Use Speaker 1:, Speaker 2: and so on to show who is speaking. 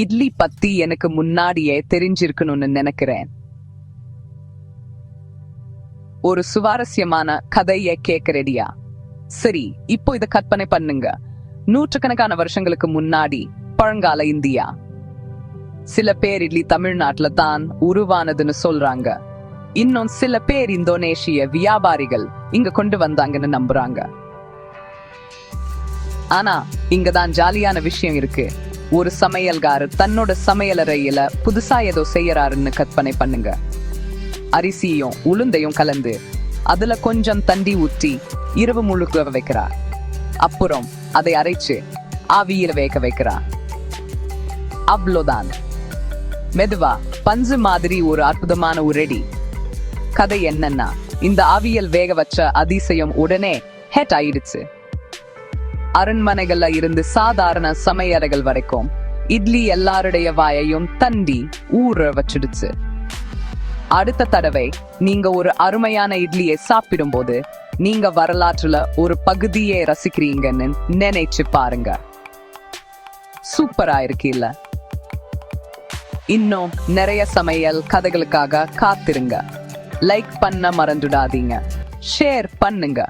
Speaker 1: இட்லி பத்தி எனக்கு முன்னாடியே தெரிஞ்சிருக்கணும்னு நினைக்கிறேன். ஒரு சுவாரஸ்யமான கதையை கேட்க ரெடியா சரி இப்போ இத கற்பனை பண்ணுங்க. நூற்றுக்கணக்கான வருஷங்களுக்கு முன்னாடி பழங்கால இந்தியா. சில பேர் இட்லி தமிழ்நாட்டுல தான் உருவானதுன்னு சொல்றாங்க. இன்னும் சில பேர் இந்தோனேஷிய வியாபாரிகள் இங்க கொண்டு வந்தாங்கன்னு நம்புறாங்க. ஆனா இங்கதான் ஜாலியான விஷயம் இருக்கு. ஒரு சமையல்காரர் தன்னோட சமையலறையில புதுசா ஏதோ செய்யறாருன்னு கற்பனை பண்ணுங்க. அரிசியும் உளுந்தையும் கலந்து அதுல கொஞ்சம் தண்டி ஊற்றி இரவு முழுக்க வைக்கிறார். அப்புறம் அதை அரைச்சு ஆவியில வேக வைக்கிறார். அவ்வளோதான். மெதுவா பஞ்சு மாதிரி ஒரு அற்புதமான உரடி. கதை என்னன்னா இந்த ஆவியல் வேக வச்ச அதிசயம் உடனே ஹெட் ஆயிடுச்சு. அரண்மனைகள்ல இருந்து சாதாரண சமையறைகள் வரைக்கும் இட்லி எல்லாருடைய வாயையும் தண்டி ஊற வச்சிடுச்சு. அடுத்த தடவை நீங்க ஒரு அருமையான இட்லியை சாப்பிடும்போது நீங்க வரலாற்றுல ஒரு பகுதியை ரசிக்கிறீங்கன்னு நினைச்சு பாருங்க. சூப்பரா இருக்கு இல்ல? இன்னும் நிறைய சமையல் கதைகளுக்காக காத்திருங்க. லைக் பண்ண மறந்துடாதீங்க. ஷேர் பண்ணுங்க.